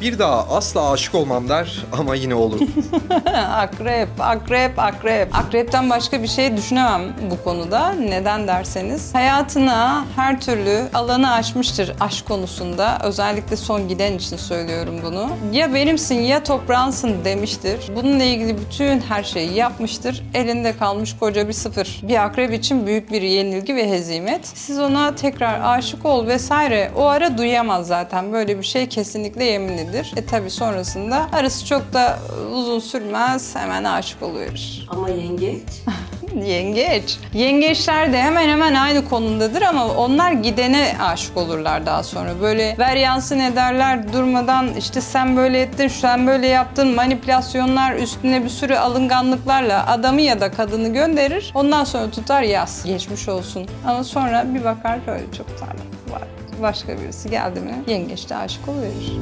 Bir daha asla aşık olmam der ama yine olur. akrep, akrep, akrep. Akrepten başka bir şey düşünemem bu konuda. Neden derseniz hayatına her türlü alanı açmıştır aşk konusunda. Özellikle son giden için söylüyorum bunu. Ya benimsin ya toprağınsın demiştir. Bununla ilgili bütün her şeyi yapmıştır. Elinde kalmış koca bir sıfır. Bir akrep için büyük bir yenilgi ve hezimet. Siz ona tekrar aşık ol vesaire o ara duyamaz zaten. Böyle bir şey kesinlikle yeminlidir. E tabi sonrasında arası çok da uzun sürmez hemen aşık oluverir. Ama yengeç. Yengeç. Yengeçler de hemen hemen aynı konumdadır ama onlar gidene aşık olurlar daha sonra. Böyle ver yansın ederler durmadan işte sen böyle ettin, sen böyle yaptın manipülasyonlar üstüne bir sürü alınganlıklarla adamı ya da kadını gönderir. Ondan sonra tutar yaz. Geçmiş olsun. Ama sonra bir bakar böyle çok tanrım var. Başka birisi geldi mi yengeç de aşık oluverir.